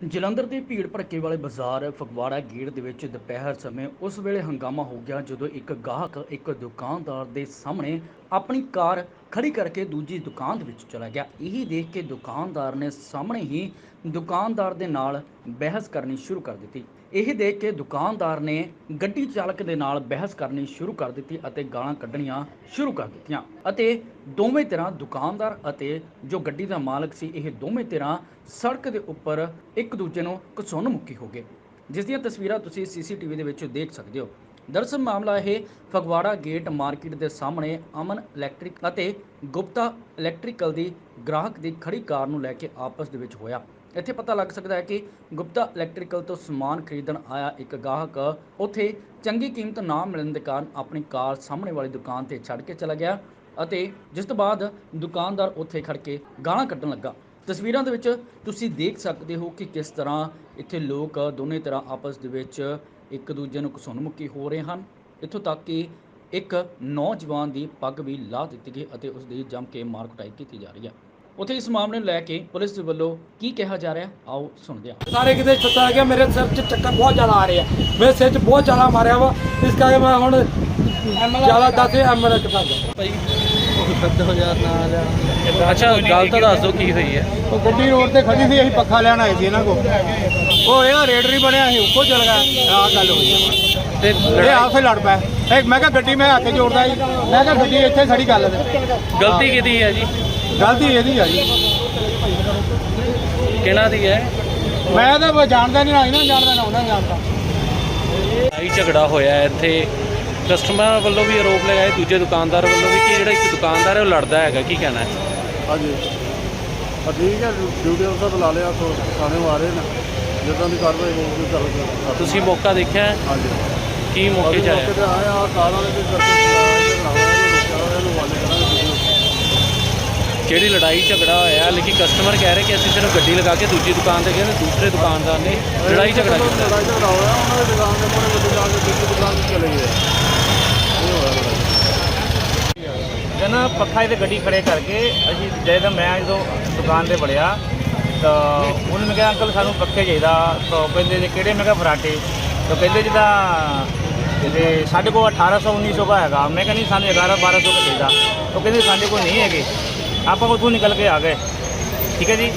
ਜਲੰਧਰ ਦੇ ਭੀੜ ਭੜੱਕੇ ਵਾਲੇ ਬਾਜ਼ਾਰ ਫਗਵਾੜਾ ਗੇਟ ਦੇ ਵਿੱਚ ਦੁਪਹਿਰ ਸਮੇਂ ਉਸ ਵੇਲੇ ਹੰਗਾਮਾ ਹੋ ਗਿਆ ਜਦੋਂ ਇੱਕ ਗਾਹਕ ਇੱਕ ਦੁਕਾਨਦਾਰ ਦੇ ਸਾਹਮਣੇ ਆਪਣੀ ਕਾਰ ਖੜੀ ਕਰਕੇ ਦੂਜੀ ਦੁਕਾਨ ਦੇ ਵਿੱਚ ਚਲਾ ਗਿਆ। ਇਹੀ ਦੇਖ ਕੇ ਦੁਕਾਨਦਾਰ ਨੇ ਸਾਹਮਣੇ ਹੀ ਦੁਕਾਨਦਾਰ ਦੇ ਨਾਲ ਬਹਿਸ ਕਰਨੀ ਸ਼ੁਰੂ ਕਰ ਦਿੱਤੀ। ਇਹ ਦੇਖ ਕੇ ਦੁਕਾਨਦਾਰ ਨੇ ਗੱਡੀ ਚਾਲਕ ਦੇ ਨਾਲ ਬਹਿਸ ਕਰਨੀ ਸ਼ੁਰੂ ਕਰ ਦਿੱਤੀ ਅਤੇ ਗਾਲਾਂ ਕੱਢਣੀਆਂ ਸ਼ੁਰੂ ਕਰ ਦਿੱਤੀਆਂ। ਅਤੇ ਦੋਵੇਂ ਧਿਰਾਂ ਦੁਕਾਨਦਾਰ ਅਤੇ ਜੋ ਗੱਡੀ ਦਾ ਮਾਲਕ ਸੀ, ਇਹ ਦੋਵੇਂ ਧਿਰਾਂ ਸੜਕ ਦੇ ਉੱਪਰ ਇੱਕ ਦੂਜੇ ਨੂੰ ਘਸੁੰਨ ਮੁੱਕੀ ਹੋ ਗਏ। ਜਿਸ ਦੀਆਂ ਤਸਵੀਰਾਂ ਤੁਸੀਂ ਸੀਸੀਟੀਵੀ ਦੇ ਵਿੱਚ ਦੇਖ ਸਕਦੇ ਹੋ। ਦਰਅਸਲ ਮਾਮਲਾ ਇਹ ਫਗਵਾੜਾ ਗੇਟ ਮਾਰਕੀਟ ਦੇ ਸਾਹਮਣੇ ਅਮਨ ਇਲੈਕਟ੍ਰਿਕ ਅਤੇ ਗੁਪਤਾ ਇਲੈਕਟ੍ਰੀਕਲ ਦੀ ਗ੍ਰਾਹਕ ਦੀ ਖੜੀ ਕਾਰ ਨੂੰ ਲੈ ਕੇ ਆਪਸ ਦੇ ਵਿੱਚ ਹੋਇਆ। ਇੱਥੇ ਪਤਾ ਲੱਗ ਸਕਦਾ ਹੈ ਕਿ ਗੁਪਤਾ ਇਲੈਕਟ੍ਰੀਕਲ ਤੋਂ ਸਮਾਨ ਖਰੀਦਣ ਆਇਆ ਇੱਕ ਗਾਹਕ ਉੱਥੇ ਚੰਗੀ ਕੀਮਤ ਨਾ ਮਿਲਣ ਦੇ ਕਾਰਨ ਆਪਣੀ ਕਾਰ ਸਾਹਮਣੇ ਵਾਲੀ ਦੁਕਾਨ ਤੇ ਛੱਡ ਕੇ ਚਲਾ ਗਿਆ ਅਤੇ ਜਿਸ ਤੋਂ ਬਾਅਦ ਦੁਕਾਨਦਾਰ ਉੱਥੇ ਖੜ ਕੇ ਗਾਲਾਂ ਕੱਢਣ ਲੱਗਾ। ਤਸਵੀਰਾਂ ਦੇ ਵਿੱਚ ਤੁਸੀਂ ਦੇਖ ਸਕਦੇ ਹੋ ਕਿ ਕਿਸ ਤਰ੍ਹਾਂ ਇੱਥੇ ਲੋਕ ਦੋਨੇ ਤਰ੍ਹਾਂ ਆਪਸ ਦੇ ਵਿੱਚ ਇੱਕ ਦੂਜੇ ਨੂੰ ਘਸੁੰਨਮੁਖੀ ਹੋ ਰਹੇ ਹਨ। ਇੱਥੋਂ ਤੱਕ ਕਿ ਇੱਕ ਨੌਜਵਾਨ ਦੀ ਪੱਗ ਵੀ ਲਾਹ ਦਿੱਤੀ ਗਈ ਅਤੇ ਉਸ ਦੀ ਜੰਮ ਕੇ ਮਾਰ ਕੁਟਾਈ ਕੀਤੀ ਜਾ ਰਹੀ ਹੈ। ਉੱਥੇ ਇਸ ਮਾਮਲੇ ਨੂੰ ਲੈ ਕੇ ਪੁਲਿਸ ਦੇ ਵੱਲੋਂ ਕੀ ਕਿਹਾ ਜਾ ਰਿਹਾ ਆਓ ਸੁਣਦੇ ਹਾਂ। ਸਾਰੇ ਕਿਤੇ ਪਤਾ ਲੱਗਿਆ ਮੇਰੇ ਸਿਰ 'ਚ ਚੱਕਰ ਬਹੁਤ ਜ਼ਿਆਦਾ ਆ ਰਹੇ। ਆ ਮੇਰੇ ਸਿਰ 'ਚ ਬਹੁਤ ਜ਼ਿਆਦਾ ਮਾਰਿਆ ਵਾ ਇਸ ਕਰਕੇ ਮੈਂ ਹੁਣ ਜ਼ਿਆਦਾ ਦੱਸ ਐਮਐਲਏ ਕਿੱਥਾਂ ਭਾਈ ਸੱਤ ਹਜ਼ਾਰ ਨਾਲ ਅੱਛਾ ਗੱਲ ਤਾਂ ਦੱਸ ਕੀ ਹੋਈ ਹੈ? ਉਹ ਗੱਡੀ ਰੋਡ ਤੇ ਖੜੀ ਸੀ ਅਸੀਂ ਪੱਖਾ ਲੈਣ ਆਏ ਸੀ ਇਹਨਾਂ ਕੋ ਉਹ ਇਹ ਰੇਡਰ ਹੀ ਬਣਿਆ ਸੀ ਉੱਕੋ ਚਲ ਗਿਆ ਆਹ ਗੱਲ ਹੋਈ ਤੇ ਇਹ ਲੜਾਈ ਆਪੇ ਲੜ ਪਿਆ ਇੱਕ ਮੈਂ ਕਿਹਾ ਗੱਡੀ ਮੈਂ ਹੱਥ ਜੋੜਦਾ ਸੀ ਮੈਂ ਕਿਹਾ ਗੱਡੀ ਇੱਥੇ ਖੜੀ ਕਰ ਲੈ। ਗਲਤੀ ਕਿਹਦੀ ਹੈ ਜੀ? ਗਲਤੀ ਇਹਦੀ ਆ ਜੀ। ਕਿਹਨਾਂ ਦੀ ਹੈ? ਮੈਂ ਤਾਂ ਬਸ ਜਾਣਦਾ ਨਹੀਂ ਨਾ ਇਹਨਾਂ ਨੂੰ ਜਾਣਦਾ ਨਾ ਉਹਨਾਂ ਨੂੰ ਜਾਣਦਾ। ਲੜਾਈ ਝਗੜਾ ਹੋਇਆ ਹੈ ਇੱਥੇ। ਕਸਟਮਰ ਵੱਲੋਂ ਵੀ ਆਰੋਪ ਲਗਾਏ ਦੂਜੇ ਦੁਕਾਨਦਾਰ ਵੱਲੋਂ ਵੀ ਕਿ ਜਿਹੜਾ ਇੱਕ ਦੁਕਾਨਦਾਰ ਹੈ ਉਹ ਲੜਦਾ ਹੈਗਾ ਕੀ ਕਹਿਣਾ ਹੈ? ਹਾਂਜੀ। ਪਰ ਠੀਕ ਹੈ ਡਿਊਟੀ ਅਫਸਰ ਬੁਲਾ ਲਿਆ ਸੋ ਥਾਣੇ ਨੂੰ ਆ ਰਹੇ ਨੇ। ਜਿੱਦਾਂ ਦੀ ਕਾਰਵਾਈ ਹੋਊਗੀ ਕਰ ਤੁਸੀਂ ਮੌਕਾ ਦੇਖਿਆ ਹੈ? ਹਾਂਜੀ। ਕੀ ਮੌਕੇ 'ਚ ਆਇਆ ਆਏ ਆ ਕਾਰ ਵਾਲੇ ਦੇ ਕਰਕੇ ਵਾਲੇ ਕਰਾਂਗੇ ਜਿਹੜੀ ਲੜਾਈ ਝਗੜਾ ਹੋਇਆ ਲੇਕਿਨ ਕਸਟਮਰ ਕਹਿ ਰਹੇ ਕਿ ਅਸੀਂ ਸਿਰਫ ਗੱਡੀ ਲਗਾ ਕੇ ਦੂਜੀ ਦੁਕਾਨ ਤੇ ਗਏ ਤੇ ਦੂਸਰੇ ਦੁਕਾਨਦਾਰ ਨੇ ਲੜਾਈ ਝਗੜਾ ਕੀਤਾ। ਲੜਾਈ ਝਗੜਾ ਹੋਇਆ ਉਹਨਾਂ ਦੀ ਦੁਕਾਨ ਦੇ ਕੋਲ ਗੱਡੀ ਲਾ ਕੇ ਦੂਜੀ ਦੁਕਾਨ ਤੇ ਚਲੇ ਗਏ। ਇਹ ਹੋਇਆ ਲੜਾਈ ਜਨਾ ਪੱਖਾ ਇਹਦੇ ਗੱਡੀ ਖੜੇ ਕਰਕੇ ਅਸੀਂ ਜਦੋਂ ਮੈਂ ਜਦੋਂ ਦੁਕਾਨ ਤੇ ਵੜਿਆ ਤਾਂ ਉਹਨੇ ਮੈਂ ਕਿਹਾ, ਅੰਕਲ, ਸਾਨੂੰ ਪੱਖੇ ਚਾਹੀਦਾ। ਤਾਂ ਕਹਿੰਦੇ ਜੀ, ਕਿਹੜੇ? ਮੈਂ ਕਿਹਾ, ਫਰਾਟੇ। ਤਾਂ ਕਹਿੰਦੇ ਜੀ ਤਾਂ ਇਹਦੇ ਸਾਡੇ ਕੋਲ 1800 1900 ਦਾ ਹੈਗਾ। ਮੈਂ ਕਹਿੰਦੀ ਨਹੀਂ, ਸਾਨੂੰ 11 1200 ਦਾ ਚਾਹੀਦਾ। ਉਹ ਕਹਿੰਦੇ, ਸਾਡੇ ਕੋਲ ਨਹੀਂ ਹੈਗੇ। ਆਪਾਂ ਉੱਥੋਂ ਨਿਕਲ ਕੇ ਆ ਗਏ। ਠੀਕ ਹੈ ਜੀ?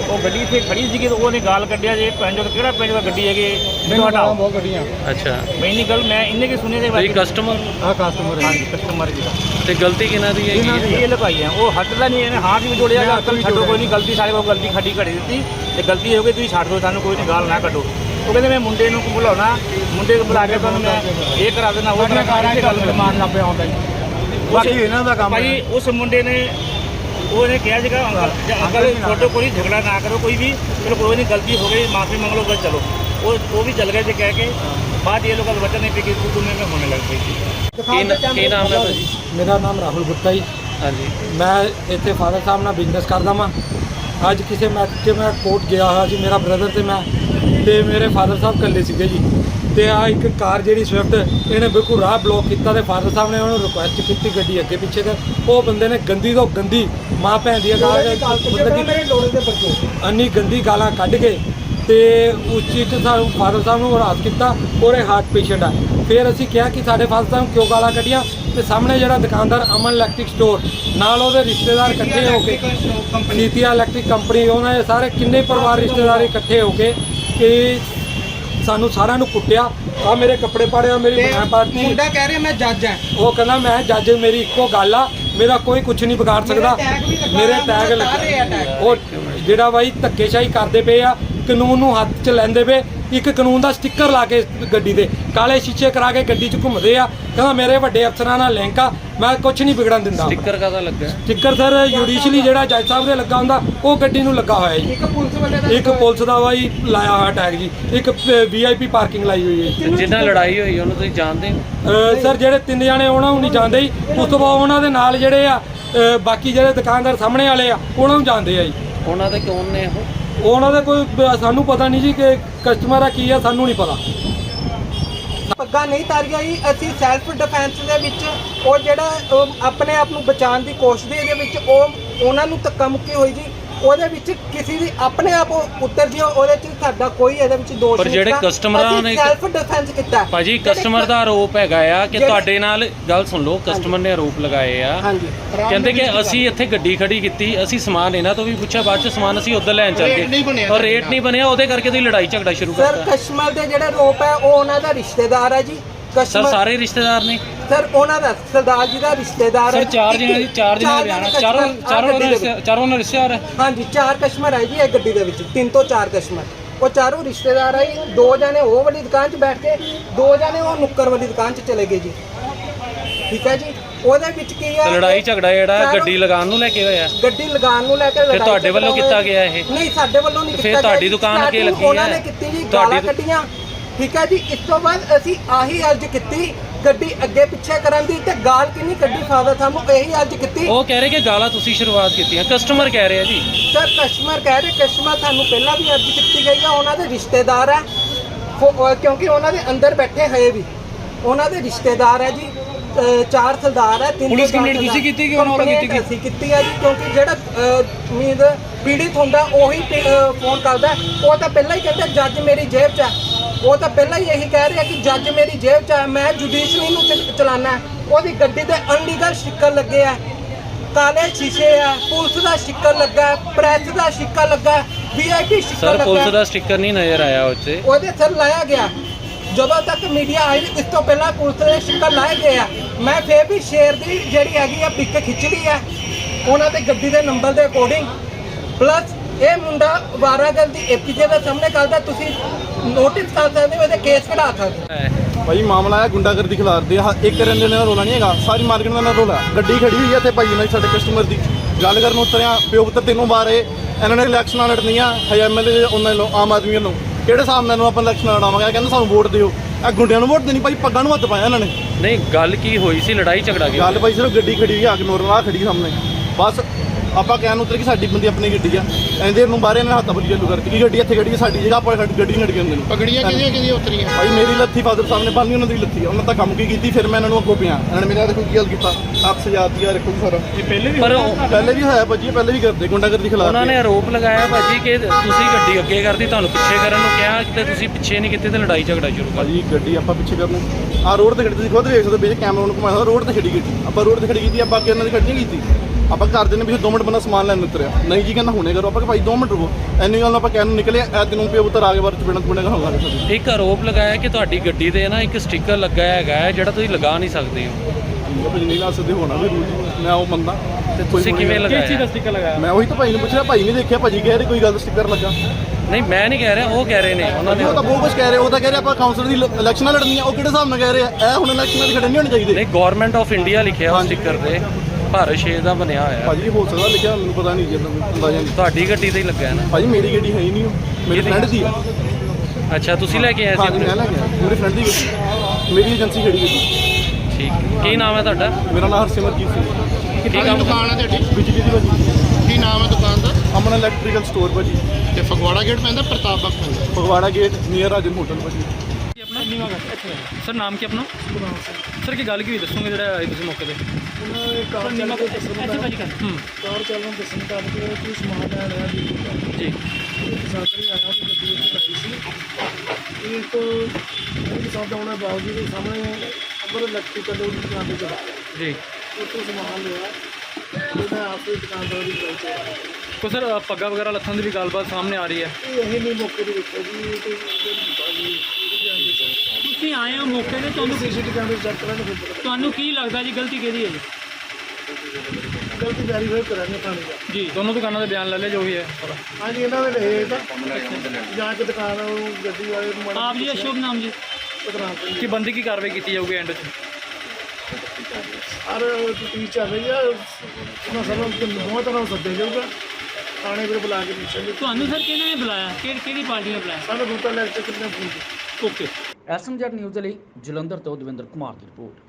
ਉਹ ਗੱਡੀ ਇੱਥੇ ਖੜੀ ਸੀਗੀ ਤਾਂ ਉਹਨੇ ਗਾਲ ਕੱਢਿਆ ਜੇ ਪਿੰਡ ਦਾ ਕਿਹੜਾ ਪਿੰਡ ਦਾ ਗੱਡੀ ਹੈਗੀ? ਮੈਨੂੰ ਹਟਾਓ ਬਹੁਤ ਗੱਡੀਆਂ ਅੱਛਾ। ਮੈਂ ਨਹੀਂ ਗੱਲ ਮੈਂ ਇੰਨੇ ਕੀ ਸੁਣੇ ਦੇ ਤੁਸੀਂ ਕਸਟਮਰ ਆ ਕਸਟਮਰ ਹਾਂਜੀ ਕਸਟਮਰ ਜੀ। ਦਾ ਤੇ ਗਲਤੀ ਕਿਹਨਾਂ ਦੀ ਹੈਗੀ? ਹੈ ਇਹ ਲਗਾਈ ਆ। ਉਹ ਹੱਟਦਾ ਨਹੀਂ ਇਹਨੇ ਹਾथ ਵੀ ਜੋੜਿਆ ਜਾਂ ਅੰਕਲ ਛੱਡੋ ਕੋਈ ਨਹੀਂ ਗਲਤੀ ਸਾਡੇ ਕੋਲ ਗਲਤੀ ਖੱਡੀ ਘੜੀ ਦਿੱਤੀ ਤੇ ਗਲਤੀ ਹੋ ਗਈ ਤੁਸੀਂ ਛੱਡ ਦਿਓ ਸਾਨੂੰ ਕੋਈ ਨਹੀਂ ਗਾਲ ਨਾ ਕੱਢੋ। ਉਹ ਕਹਿੰਦੇ ਮੈਂ ਮੁੰਡੇ ਨੂੰ ਬੁਲਾਉਣਾ ਮੁੰਡੇ ਨੂੰ ਬੁਲਾ ਕੇ ਤੁਹਾਨੂੰ ਮੈਂ ਇਹ ਕਰਾ ਦੇਣਾ ਉਹ ਕਰਾ ਕਾਰਾਂ ਕੇ ਚ ਗੱਲ ਮਾਰਨ ਲੱਗ ਪਿਆ ਹੁੰਦਾ ਜੀ ਬਾਕੀ ਇਹਨਾਂ ਦਾ ਕੰਮ ਭਾਈ ਉਸ ਮੁੰਡੇ ਨੇ ਉਹਨੇ ਕਿਹਾ ਸੀਗਾ ਅੰਕਲ ਜੇ ਅੰਕਲ ਫੋਟੋ ਕੋਈ ਝਗੜਾ ਨਾ ਕਰੋ ਕੋਈ ਵੀ ਚਲੋ ਕੋਈ ਨਹੀਂ ਗਲਤੀ ਹੋ ਗਈ ਮਾਫੀ ਮੰਗ ਲਓ ਬਸ ਚਲੋ। ਉਹ ਉਹ ਵੀ ਚੱਲ ਗਏ ਜੇ ਕਹਿ ਕੇ। ਬਾਅਦ ਇਹ ਲੋਕਾਂ ਦਾ ਵਚਨ ਨਹੀਂ ਕਿ ਤੂੰ ਮੈਂ ਹੋਣੇ ਲੱਗ ਪਈ ਸੀ। ਕੀ ਨਾਮ ਹੈ ਭਾਜੀ? ਮੇਰਾ ਨਾਮ ਰਾਹੁਲ ਗੁਪਤਾ ਜੀ। ਹਾਂਜੀ। ਮੈਂ ਇੱਥੇ ਫਾਦਰ ਸਾਹਿਬ ਨਾਲ ਬਿਜ਼ਨਸ ਕਰਦਾ ਵਾਂ। ਅੱਜ ਕਿਸੇ ਮੈਚ 'ਚ ਮੈਂ ਕੋਰਟ ਗਿਆ ਹੋਇਆ ਸੀ ਮੇਰਾ ਬ੍ਰਦਰ ਤੇ ਮੈਂ ਤੇ ਮੇਰੇ ਫਾਦਰ ਸਾਹਿਬ ਇਕੱਲੇ ਸੀਗੇ ਜੀ। ਤੇ ਆ ਇੱਕ ਕਾਰ ਜਿਹੜੀ ਸਵਿਫਟ ਇਹਨੇ ਬਿਲਕੁਲ ਰਾਹ ਬਲੌਕ ਕੀਤਾ ਤੇ ਫਾਦਰ ਸਾਹਿਬ ਨੇ ਉਹਨੂੰ ਰਿਕੁਐਸਟ ਕੀਤੀ ਗੱਡੀ ਅੱਗੇ ਪਿੱਛੇ ਕਰ ਉਹ ਬੰਦੇ ਨੇ ਗੰਦੀ ਤੋਂ ਗੰਦੀ ਮਾਂ ਭੈਣ ਦੀਆਂ ਗਾਲਾਂ ਮਤਲਬ ਕਿ ਅੰਨੀ ਗੰਦੀ ਗਾਲਾਂ ਕੱਢ ਕੇ ਤੇ ਉਸ ਚੀਜ਼ 'ਚ ਸਾਨੂੰ ਫਾਦਰ ਸਾਹਿਬ ਨੂੰ ਹਰਾਸ ਕੀਤਾ ਔਰ ਇਹ ਹਾਰਟ ਪੇਸ਼ੈਂਟ ਆ। ਫਿਰ ਅਸੀਂ ਕਿਹਾ ਕਿ ਸਾਡੇ ਫਾਦਰ ਸਾਹਿਬ ਕਿਉਂ ਗਾਲਾਂ ਕੱਢੀਆਂ? ਤੇ ਸਾਹਮਣੇ ਜਿਹੜਾ ਦੁਕਾਨਦਾਰ ਅਮਨ ਇਲੈਕਟ੍ਰਿਕ ਸਟੋਰ ਨਾਲ ਉਹਦੇ ਰਿਸ਼ਤੇਦਾਰ ਇਕੱਠੇ ਹੋ ਕੇ ਨੀਤੀਆ ਇਲੈਕਟ੍ਰਿਕ ਕੰਪਨੀ ਉਹਨਾਂ ਦੇ ਸਾਰੇ ਕਿੰਨੇ ਪਰਿਵਾਰ ਰਿਸ਼ਤੇਦਾਰ ਇਕੱਠੇ ਹੋ ਕੇ ਕਿ ਸਾਨੂੰ ਸਾਰਿਆਂ ਨੂੰ ਕੁੱਟਿਆ। ਆ ਮੇਰੇ ਕੱਪੜੇ ਪਾੜੇ ਆ ਮੇਰੀ ਬਣਾ ਪਾੜਤੀ ਮੁੰਡਾ ਕਹਿ ਰਿਹਾ ਮੈਂ ਜੱਜ ਹਾਂ। ਉਹ ਕਹਿੰਦਾ ਮੈਂ ਜੱਜ ਮੇਰੀ ਇੱਕੋ ਗੱਲ ਆ। ਮੇਰਾ ਕੋਈ ਕੁਝ ਨਹੀਂ ਵਿਗਾੜ ਸਕਦਾ। ਮੇਰੇ ਟੈਗ ਲਗਾ। ਉਹ ਜਿਹੜਾ ਬਾਈ ਧੱਕੇਸ਼ਾਹੀ ਕਰਦੇ ਪਏ ਆ ਕਾਨੂੰਨ ਨੂੰ ਹੱਥ 'ਚ ਲੈਂਦੇ ਪਏ। ਇੱਕ ਕਾਨੂੰਨ ਦਾ ਸਟicker ਲਾ ਕੇ ਗੱਡੀ ਦੇ ਕਾਲੇ ਸ਼ੀਸ਼ੇ ਕਰਾ ਕੇ ਗੱਡੀ 'ਚ ਘੁੰਮਦੇ ਆ ਕਹਿੰਦਾ ਮੇਰੇ ਵੱਡੇ ਅਫਸਰਾਂ ਨਾਲ ਲਿੰਕ ਆ ਮੈਂ ਕੁਝ ਨਹੀਂ ਵਿਗੜਨ ਦਿੰਦਾ। ਸਟicker ਕਾਹਦਾ ਲੱਗਾ? ਸਟicker ਸਰ ਜੁਡੀਸ਼ਲੀ ਜਿਹੜਾ ਜੱਜ ਸਾਹਿਬ ਦੇ ਲੱਗਾ ਹੁੰਦਾ ਉਹ ਗੱਡੀ ਨੂੰ ਲੱਗਾ ਹੋਇਆ ਜੀ। ਇੱਕ ਪੁਲਿਸ ਵਾਲੇ ਦਾ ਇੱਕ ਪੁਲਿਸ ਦਾ ਬਾਈ ਲਾਇਆ ਹੋਇਆ ਟੈਗ ਜੀ। ਇੱਕ ਵੀਆਈਪੀ ਪਾਰਕਿੰਗ ਲਾਈ ਹੋਈ ਹੈ ਤੇ ਜਿੰਨਾ ਲੜਾਈ ਹੋਈ ਉਹਨੂੰ ਤੁਸੀਂ ਜਾਣਦੇ ਹੋ? ਸਰ ਜਿਹੜੇ ਤਿੰਨ ਜਾਣੇ ਉਹਨਾਂ ਨੂੰ ਨਹੀਂ ਜਾਣਦੇ ਜੀ। ਉਸ ਤੋਂ ਬਾਅਦ ਉਹਨਾਂ ਦੇ ਨਾਲ ਜਿਹੜੇ ਆ ਬਾਕੀ ਜਿਹੜੇ ਦੁਕਾਨਦਾਰ ਸਾਹਮਣੇ ਵਾਲੇ ਆ ਉਹਨਾਂ ਨੂੰ ਜਾਣਦੇ ਆ ਜੀ। ਉਹਨਾਂ ਦੇ ਕੌਣ ਨੇ ਉਹ? ਉਹਨਾਂ ਦਾ ਕੋਈ ਸਾਨੂੰ ਪਤਾ ਨਹੀਂ ਜੀ ਕਿ ਕਸਟਮਰ ਆ ਕੀ ਆ, ਸਾਨੂੰ ਨਹੀਂ ਪਤਾ। ਪੱਗਾਂ ਨਹੀਂ ਤਾਰੀਆਂ ਜੀ, ਅਸੀਂ ਸੈਲਫ ਡਿਫੈਂਸ ਦੇ ਵਿੱਚ, ਉਹ ਜਿਹੜਾ ਉਹ ਆਪਣੇ ਆਪ ਨੂੰ ਬਚਾਉਣ ਦੀ ਕੋਸ਼ਿਸ਼ ਦੇ ਇਹਦੇ ਵਿੱਚ, ਉਹ ਉਹਨਾਂ ਨੂੰ ਧੱਕਾ ਮੁੱਕੀ ਹੋਈ ਜੀ। ਉਹਦੇ ਵਿੱਚ ਕਿਸੇ ਦੀ ਆਪਣੇ ਆਪ ਉਹ ਉਤਰ ਜਿਓ ਉਹਦੇ ਚ ਸਾਡਾ ਕੋਈ ਇਹਦੇ ਵਿੱਚ ਦੋਸ਼ ਪਰ ਨਹੀਂ ਜਿਹੜੇ ਸੀਗਾ। ਕਸਟਮਰਾਂ ਅਸੀਂ ਨੇ- ਸੈਲਫ ਡਿਫੈਂਸ ਕੀਤਾ। ਭਾਜੀ ਜਿਹੜੇ ਕਸਟਮਰ ਦਾ ਆਰੋਪ ਹੈਗਾ ਆ ਕਿ ਜਿਹੜੇ- ਤੁਹਾਡੇ ਨਾਲ ਗੱਲ ਸੁਣ ਲਓ ਕਸਟਮਰ ਨੇ ਆਰੋਪ ਲਗਾਏ ਆ। ਹਾਂਜੀ। ਕਹਿੰਦੇ ਕਿ ਅਸੀਂ ਇੱਥੇ ਗੱਡੀ ਖੜੀ ਕੀਤੀ ਅਸੀਂ ਸਮਾਨ ਇਹਨਾਂ ਤੋਂ ਵੀ ਪੁੱਛਿਆ ਬਾਅਦ ਚ ਸਮਾਨ ਅਸੀਂ ਉੱਧਰ ਲੈਣ ਚੱਲ ਗਏ। ਔਰ ਰੇਟ ਨਹੀਂ ਬਣਿਆ ਉਹਦੇ ਕਰਕੇ ਤੁਸੀਂ ਲੜਾਈ ਝਗੜਾ ਸ਼ੁਰੂ ਸਰ ਕਰਤਾ। ਕਸਟਮਰ ਦੇ ਜਿਹੜੇ ਰੋਪ ਹੈ ਉਹ ਉਹਨਾਂ ਦਾ ਰਿਸ਼ਤੇਦਾਰ ਹੈ ਜੀ। ਸਰ ਕਸਟਮਰ ਸਾਰੇ ਰਿਸ਼ਤੇਦਾਰ ਨੇ? ਸਰ ਉਹਨਾਂ ਦਾ ਸਰਦਾਰ ਜੀ ਦਾ ਰਿਸ਼ਤੇਦਾਰ ਹੈ ਸਰ ਚਾਰ ਇੱਕ- ਜਣੇ ਚਾਰ ਜਣੇ ਦਾ ਬਿਆਨ ਹੈ। ਚਾਰੋਂ ਗੱਡੀ ਦੇ ਰਿਸ਼ਤੇ- ਚਾਰੋਂ ਨਾਲ ਰਿਸ਼ਤੇਦਾਰ ਹੈ ਹਾਂਜੀ ਚਾਰ ਕਸਟਮਰ ਹੈ ਜੀ ਇਹ ਗੱਡੀ ਦੇ ਵਿੱਚ ਤਿੰਨ ਤੋਂ ਚਾਰ ਕਸਟਮਰ ਉਹ ਚਾਰੋਂ ਰਿਸ਼ਤੇਦਾਰ ਹੈ ਜੀ। ਦੋ ਜਣੇ ਉਹ ਵਾਲੀ ਦੁਕਾਨ 'ਚ ਬੈਠ ਕੇ ਦੋ ਜਣੇ ਉਹ ਨੁੱਕਰ ਵਾਲੀ ਦੁਕਾਨ 'ਚ ਚਲੇ ਗਏ ਜੀ ਠੀਕ ਹੈ ਜੀ ਉਹਦੇ ਵਿੱਚ ਕੀ ਹੈ ਤੇ ਲੜਾਈ ਝਗੜਾ ਜਿਹੜਾ ਗੱਡੀ ਲਗਾਉਣ ਨੂੰ ਲੈ ਕੇ ਹੋਇਆ ਗੱਡੀ ਲਗਾਉਣ ਨੂੰ ਲੈ ਕੇ ਲੜਾਈ ਤੁਹਾਡੇ ਵੱਲੋਂ ਝਗੜਾ ਕੀਤਾ। ਗਿਆ ਇਹ? ਨਹੀਂ ਸਾਡੇ ਵੱਲੋਂ ਨਹੀਂ ਤੇ ਕੀਤਾ ਫਿਰ ਤੁਹਾਡੀ ਗਿਆ। ਦੁਕਾਨ ਅੱਗੇ Starting ਲੱਗੀ ਉਹਨਾਂ ਹੈ। ਨੇ ਕੀਤੀ ਜੀ ਤੁਹਾਡੀ ਗਾਲਾਂ ਦੁ- ਕੱਢੀਆਂ ਠੀਕ ਹੈ ਜੀ ਇਸ ਤੋਂ ਬਾਅਦ ਅਸੀਂ ਆਹੀ ਅਰਜ਼ ਕੀਤੀ ਗੱਡੀ ਅੱਗੇ ਪਿੱਛੇ ਕਰਨ ਦੀ ਤੇ ਗਾਲ ਕਿੰਨੀ ਕੱਢੀ ਫਾਦਰ ਸਾਨੂੰ ਇਹੀ ਅਰਜ਼ ਕੀਤੀ। ਉਹ ਕਹਿ ਰਹੇ ਕਿ ਗਾਲਾਂ ਤੁਸੀਂ ਸ਼ੁਰੂਆਤ ਕੀਤੀਆਂ। ਕਸਟਮਰ ਕਹਿ ਰਹੇ ਜੀ। ਸਰ ਕਸਟਮਰ ਕਹਿ ਰਹੇ ਕਸਟਮਰ ਸਾਨੂੰ ਪਹਿਲਾਂ ਵੀ ਅਰਜ਼ੀ ਕੀਤੀ ਗਈ ਆ ਉਹਨਾਂ ਦੇ ਰਿਸ਼ਤੇਦਾਰ ਹੈ ਕਿਉਂਕਿ ਉਹਨਾਂ ਦੇ ਅੰਦਰ ਬੈਠੇ ਹੋਏ ਵੀ। ਉਹਨਾਂ ਦੇ ਰਿਸ਼ਤੇਦਾਰ ਹੈ ਜੀ ਚਾਰ ਸਰਦਾਰ ਹੈ ਤਿੰਨ ਪੁਲਿਸ complaint ਤੁਸੀਂ। ਕੀਤੀ ਕਿ ਉਹਨਾਂ ਵੱਲੋਂ ਕੀਤੀ? ਅਸੀਂ ਕੀਤੀ ਹੈ ਜੀ ਕਿਉਂਕਿ ਜਿਹੜਾ ਉਮੀਦ ਪੀੜਿਤ ਹੁੰਦਾ ਉਹੀ ਫੋਨ ਕਰਦਾ। ਹੈ। ਉਹ ਤਾਂ ਪਹਿਲਾਂ ਹੀ ਕਹਿੰਦਾ ਜੱਜ ਮੇਰੀ ਜੇਬ 'ਚ ਹੈ ਉਹ ਤਾਂ ਪਹਿਲਾਂ ਹੀ ਇਹੀ ਕਹਿ ਰਿਹਾ ਕਿ ਜੱਜ ਮੇਰੀ ਜੇਬ 'ਚ ਹੈ ਮੈਂ ਜੁਡੀਸ਼ਰੀ ਨੂੰ ਚ- ਚਲਾਉਣਾ ਹੈ। ਉਹਦੀ ਗੱਡੀ ਤੇ ਅਨਲੀਗਲ ਸਟicker ਲੱਗੇ ਆ। ਕਾਲੇ ਸ਼ੀਸ਼ੇ ਆ ਪੁਲਿਸ ਦਾ ਸਟicker ਲੱਗਾ ਪ੍ਰੈਸ ਦਾ ਸਟicker ਲੱਗਾ ਵੀਆਈਪੀ ਸਟicker ਸਰ ਲੱਗਾ ਪੁਲਿਸ। ਦਾ ਸਟicker ਨਹੀਂ ਨਜ਼ਰ ਆਇਆ ਉੱਤੇ ਉਹਦੇ ਸਿਰ ਲਾਇਆ ਗਿਆ। ਜਦੋਂ ਤੱਕ ਮੀਡੀਆ ਆਈ ਇਸ ਤੋਂ ਪਹਿਲਾਂ ਪੁਲਿਸ ਦੇ ਸਟicker ਲਾਏ ਗਏ ਆ। ਮੈਂ ਫੇਰ ਵੀ ਸ਼ੇਰ ਦੀ ਜਿਹੜੀ ਹੈਗੀ ਆ ਪਿੱਕ ਖਿੱਚਦੀ ਆ। ਉਹਨਾਂ ਦੇ ਗੱਡੀ ਦੇ ਨੰਬਰ ਦੇ ਅਕੋਰਡਿੰਗ ਪਲੱਸ ਇਹ ਮੁੰਡਾ ਵਾਰਾਗਲ ਦੀ ਏਪੀਜੇ ਦੇ ਸਾਹਮਣੇ ਕੱਲਦਾ ਤੁਸੀਂ ਨੋਟਿਸ ਕਰ ਸਕਦੇ ਹੋ ਇਹਦੇ ਕੇਸ ਕਢਾ ਸਕਦੇ। ਭਾਈ ਮਾਮਲਾ ਹੈ ਗੁੰਡਾਗਰਦੀ ਖਿਲਾਰਦੇ ਆ ਇੱਕ ਰੰਦੇ ਨਾਲ ਰੋਲਾ ਨਹੀਂ ਹੈਗਾ ਸਾਰੀ ਮਾਰਕੀਟ ਦਾ ਨਾਲ ਰੋਲਾ। ਗੱਡੀ ਖੜੀ ਹੋਈ ਹੈ ਇੱਥੇ ਭਾਈ ਨਾਲ ਸਾਡੇ ਕਸਟਮਰ ਦੀ। ਗੱਲ ਕਰਨ ਉਤਰਿਆ ਪਿਓ ਪੁੱਤਰ ਤੈਨੂੰ ਬਾਰੇ ਇਹਨਾਂ ਨੇ ਇਲੈਕਸ਼ਨਾਂ ਲੜਨੀਆਂ ਹੈ ਐਮਐਲਏ ਉਹਨਾਂ ਨੂੰ ਆਮ ਆਦਮੀ ਵੱਲੋਂ। ਕਿਹੜੇ ਸਾਹਮਣੇ ਨੂੰ ਆਪਾਂ ਇਲੈਕਸ਼ਨ ਲੜਾਵਾਂਗੇ? ਕਹਿੰਦੇ ਸਾਨੂੰ ਵੋਟ ਦਿਓ। ਇਹ ਗੁੰਡਿਆਂ ਨੂੰ ਵੋਟ ਦੇਣੀ ਭਾਈ ਪੱਗਾਂ ਨੂੰ ਹੱਥ ਪਾਇਆ ਇਹਨਾਂ ਨੇ। ਨਹੀਂ ਗੱਲ ਕੀ ਹੋਈ ਸੀ ਲੜਾਈ ਝਗੜਾ ਕੀ ਗੱਲ ਭਾਈ ਸਿਰਫ ਗੱਡੀ ਖੜੀ ਹੋਈ ਆ ਕੇ ਨੋਰਮਲ ਆ ਖੜੀ ਸਾਹਮਣੇ। ਬਸ ਆਪਾਂ ਕਹਿਣ ਉਤਰ ਕਿ ਸਾਡੀ ਬੰਦੀ ਆਪਣੀ ਗੱਡੀ ਆ। ਇਹਦੇ ਨੂੰ ਬਾਹਰ ਨੇ ਹੱਥ ਬਲੀ ਚਾਲੂ ਕਰਤੀ ਕਿ ਗੱਡੀ ਇੱਥੇ ਗੱਡੀ ਸਾਡੀ ਜਗ੍ਹਾ ਆਪਾਂ ਗੱਡੀ ਨਹੀਂ ਹੁੰਦੀ ਪਗੜੀਆਂ ਕਿਹਦੀਆਂ ਕਿਹਦੀਆਂ ਉਤਰੀਆਂ? ਭਾਈ ਮੇਰੀ ਲੱਥੀ ਫਾਦਰ ਸਾਹਿਬ ਨੇ ਬੰਨੀ ਉਹਨਾਂ ਦੀ ਲੱਥੀ। ਉਹਨਾਂ ਤਾਂ ਕੰਮ ਕੀ ਕੀਤੀ ਫਿਰ ਮੈਂ ਇਹਨਾਂ ਨੂੰ ਅੱਗੋਂ ਪਿਆ। ਇਹਨਾਂ ਨੇ ਮੇਰਾ ਦੇਖੋ ਕੀ ਗੱਲ ਕੀਤਾ? ਆਪ ਸਜਾਤੀ ਆ ਦੇਖੋ ਸਾਰਾ। ਪਰ ਉਹ- ਪਹਿਲੇ ਵੀ ਹੋਇਆ ਭਾਜੀ ਪਹਿਲੇ ਵੀ ਕਰਦੇ ਗੁੰਡਾਗਰਦੀ ਖਿਲਾਫ ਉਹਨਾਂ ਨੇ ਆਰੋਪ ਲਗਾਇਆ ਭਾਜੀ ਕਿ ਤੁਸੀਂ ਗੱਡੀ ਅੱਗੇ ਕਰਦੀ ਤੁਹਾਨੂੰ ਪਿੱਛੇ ਕਰਨ ਨੂੰ ਕਿਹਾ ਤੇ ਤੁਸੀਂ ਪਿੱਛੇ ਨਹੀਂ ਕੀਤੀ ਤੇ ਲੜਾਈ ਝਗੜਾ ਸ਼ੁਰੂ ਕਰ ਭਾਜੀ ਗੱਡੀ ਆਪਾਂ ਪਿੱਛੇ ਕਰਨੀ ਆ ਰੋਡ ਤੇ ਖੜੀ ਤੁਸੀਂ ਖੁਦ ਵੇਖ ਸਕਦੇ ਹੋ ਵਿੱਚ ਕੈਮਰਾ ਨੂੰ ਘੁਮਾਇਆ ਰੋਡ ਤੇ ਖੜੀ ਗੱਡੀ ਆਪਾਂ ਰੋਡ ਤੇ ਖੜੀ ਕੀਤੀ ਆਪਾਂ ਅੱਗੇ ਉਹਨਾਂ ਦੀ ਖੜੀ ਨਹੀਂ ਕੀਤੀ ਆਪਾਂ ਕਰਦੇ ਨੇ ਵੀ 2 ਮਿੰਟ ਬੰਦਾ ਸਮਾਨ ਲੈਣ ਉਤਰਿਆ। ਨਹੀਂ ਜੀ ਕਹਿੰਦਾ ਹੁਣੇ ਕਰੋ ਆਪਾਂ ਕਿ ਭਾਈ 2 ਮਿੰਟ ਰੁਕੋ। ਐਨੀ ਗੱਲ ਆਪਾਂ ਕਹਿਣ ਨੂੰ ਨਿਕਲੇ ਐ ਤੈਨੂੰ ਪਿਓ ਪੁੱਤਰ ਆ ਕੇ ਬਾਅਦ ਚ ਬਿਨਾਂ ਲੱਗ ਸਕਦੇ। ਇੱਕ ਆਰੋਪ ਲਗਾਇਆ ਕਿ ਤੁਹਾਡੀ ਗੱਡੀ ਤੇ ਨਾ ਇੱਕ ਸਟicker ਲੱਗਾ ਹੈਗਾ ਜਿਹੜਾ ਤੁਸੀਂ ਲਗਾ ਨਹੀਂ ਸਕਦੇ ਹੋ। ਉਹ ਭਾਜੀ ਨਹੀਂ ਲਾ ਸਕਦੇ ਹੋਣਾ ਵੀ ਰੂਲ ਮੈਂ ਉਹ ਮੰਨਦਾ ਤੇ ਤੁਸੀਂ ਕਿਵੇਂ ਲਗਾਇਆ? ਸਟicker ਲਗਾਇਆ? ਮੈਂ ਉਹੀ ਤਾਂ ਭਾਈ ਨੂੰ ਪੁੱਛਿਆ ਭਾਈ ਨੇ ਦੇਖਿਆ ਭਾਜੀ ਕਹਿ ਰਹੇ ਕੋਈ ਗੱਲ ਸਟicker ਲੱਗਾ? ਨਹੀਂ ਮੈਂ ਨਹੀਂ ਕਹਿ ਰਿਹਾ ਉਹ ਕਹਿ ਰਹੇ ਨੇ ਉਹਨਾਂ ਨੇ। ਉਹ ਤਾਂ ਬਹੁਤ ਕੁਝ ਕਹਿ ਰਹੇ ਉਹ ਤਾਂ ਕਹਿ ਰਹੇ ਆਪਾਂ ਕਾਉਂਸਲ ਦੀ ਇਲੈਕਸ਼ਨਾਂ ਲੜਨੀਆਂ ਉਹ ਕਿਹੜੇ ਹਿਸਾਬ ਨਾਲ ਕਹਿ ਰਹੇ ਆ? ਇਹ ਹੁਣ ਇਲੈਕਸ਼ਨਾਂ ਦੇ ਖੜੇ ਨਹੀਂ ਹੋਣੇ ਚਾਹੀਦੇ। ਨਹੀਂ ਗਵਰਨਮੈਂਟ ਆਫ ਇੰਡੀਆ ਲਿਖਿਆ ਉਹ ਸਟicker ਤੇ। ਭਾਰਤ ਸ਼ੇਰ ਦਾ ਬਣਿਆ ਹੋਇਆ। ਭਾਜੀ ਹੋ ਸਕਦਾ ਲਿਖਿਆ ਮੈਨੂੰ ਪਤਾ ਨਹੀਂ ਜਦੋਂ ਅੰਦਾਜ਼ਾ ਨਹੀਂ। ਤੁਹਾਡੀ ਗੱਡੀ ਤੇ ਹੀ ਲੱਗਾ ਹੈ ਨਾ? ਭਾਜੀ ਮੇਰੀ ਗੱਡੀ ਹੈ ਹੀ ਨਹੀਂ। ਉਹ ਮੇਰੇ? ਫਰੈਂਡ ਦੀ ਆ। ਅੱਛਾ ਤੁਸੀਂ ਲੈ ਕੇ ਆਏ ਸੀ ਮੈਂ ਲੈ ਗਿਆ ਮੇਰੇ ਫਰੈਂਡ ਦੀ ਗੱਡੀ। ਮੇਰੀ ਏਜੰਸੀ ਖੜੀ ਗੱਡੀ ਠੀਕ ਕੀ ਨਾਮ ਹੈ ਤੁਹਾਡਾ? ਮੇਰਾ ਨਾਮ ਹਰਸਿਮਰਜੀਤ ਸਿੰਘ ਕੀ ਕੰਮ? ਦੁਕਾਨ ਹੈ ਤੁਹਾਡੀ? ਬਿਜਲੀ ਦੀ ਭਾਜੀ। ਕੀ ਨਾਮ ਹੈ ਦੁਕਾਨ ਦਾ? ਅਮਨ ਇਲੈਕਟ੍ਰੀਕਲ ਸਟੋਰ ਭਾਜੀ। ਤੇ ਫਗਵਾੜਾ ਗੇਟ ਪੈਂਦਾ ਪ੍ਰਤਾਪ ਪੈਂਦਾ? Phagwara gate near Rajan hotel ਭਾਜੀ। ਸਰ ਨਾਮ ਕੀ ਆਪਣਾ? ਸਰ ਕੀ ਗੱਲ ਕੀ ਹੋਈ ਦੱਸੋਗੇ ਜਿਹੜਾ ਆਏ ਤੁਸੀਂ ਮੌਕੇ ਤੇ? ਕਾਰ ਚੱਲਣ ਦੇ ਦੱਸਣ ਹੂੰ। ਕਾਰ ਚੱਲਣ ਦੱਸਣ ਕਰਕੇ ਕੋਈ ਸਮਾਨ ਲੈਣ ਆਇਆ ਜੀ। ਜੀ ਸਾਥੀ ਆਇਆ ਤੇ ਗੱਡੀ ਵਿੱਚ ਲਾਈ ਸੀ। ਇੱਕ ਇੱਕ ਸਾਥ ਆਉਣਾ ਬਾਵਜੂਦ ਦੇ ਸਾਹਮਣੇ ਅੰਦਰ ਇਲੈਕਟ੍ਰੀਕਲ ਦੀ ਦੁਕਾਨ ਤੇ ਚਲਾ ਗਿਆ। ਜੀ। ਉੱਥੋਂ ਸਮਾਨ ਲਿਆ। ਉਹਦਾ ਆਪੇ ਦੁਕਾਨਦਾਰ ਦੀ ਗੱਲ ਕੋ ਸਰ ਅ, ਪੱਗਾਂ ਵਗੈਰਾ ਲੱਥਾਂ ਦੀ ਵੀ ਗੱਲਬਾਤ ਸਾਹਮਣੇ ਆ ਰਹੀ ਹੈ। ਇਹ ਨਹੀਂ ਮੌਕੇ ਤੇ ਵੇਖਿਆ ਜੀ ਤੇ ਤੁਸੀਂ ਆਏ ਹੋ ਮੌਕੇ ਤੇ ਤੁਹਾਨੂੰ ਸੀਸੀਟੀਵੀ ਕੈਮਰੇ ਚੈੱਕ ਕਰਾਂਗੇ ਫਿਰ ਪਤਾ ਤੁਹਾਨੂੰ ਕੀ ਲੱਗਦਾ ਜੀ ਗਲਤੀ ਕਿਹਦੀ ਹੈ ਜੀ? ਗਲਤੀ ਵੈਰੀਫਾਈ ਕਰਾਂਗੇ ਥਾਣੇ ਦਾ ਜੀ। ਦੋਨੋਂ ਦੁਕਾਨਾਂ ਦੇ ਬਿਆਨ ਲੈ ਲਏ ਜੋ ਵੀ ਹੈ। ਹਾਂਜੀ ਇਹਨਾਂ ਦੇ ਰਹੇ ਤਾਂ ਜਾਂ ਕਿ ਦੁਕਾਨ ਉਹ ਗੱਡੀ ਵਾਲੇ ਨੂੰ ਮਾੜਾ ਆਪ ਜੀ ਦਾ ਸ਼ੁਭ ਨਾਮ ਜੀ। ਪਤਰਾ ਕੀ ਬੰਦੀ ਕੀ ਕਾਰਵਾਈ ਕੀਤੀ ਜਾਊਗੀ ਐਂਡ 'ਚ? ਹਰ ਟੀ ਚੱਲ ਰਹੀ ਆ ਉਹਨਾਂ ਸਾਨੂੰ ਬਹੁਤ ਤਰ੍ਹਾਂ ਸੱਦੇ ਜਾਊਗਾ। ਥਾਣੇ ਫਿਰ ਬੁਲਾ ਕੇ ਪੁੱਛਾਂਗੇ ਤੁਹਾਨੂੰ ਸਰ ਕਿਹਨਾਂ ਨੇ ਬੁਲਾਇਆ? ਕਿਹੜੀ ਕਿਹੜੀ ਪਾਰਟੀ ਨੇ ਬੁਲਾਇਆ? ਸਾਨੂੰ ਰੂਟਾ ਲੈਕਚਰ ਕਿੰਨੇ ਫੋਨ ਕੀਤਾ ਓਕੇ। ਐਸਐਮਜੈਡ ਨਿਊਜ਼ ਲਈ ਜਲੰਧਰ ਤੋਂ ਦਵਿੰਦਰ ਕੁਮਾਰ ਦੀ ਰਿਪੋਰਟ।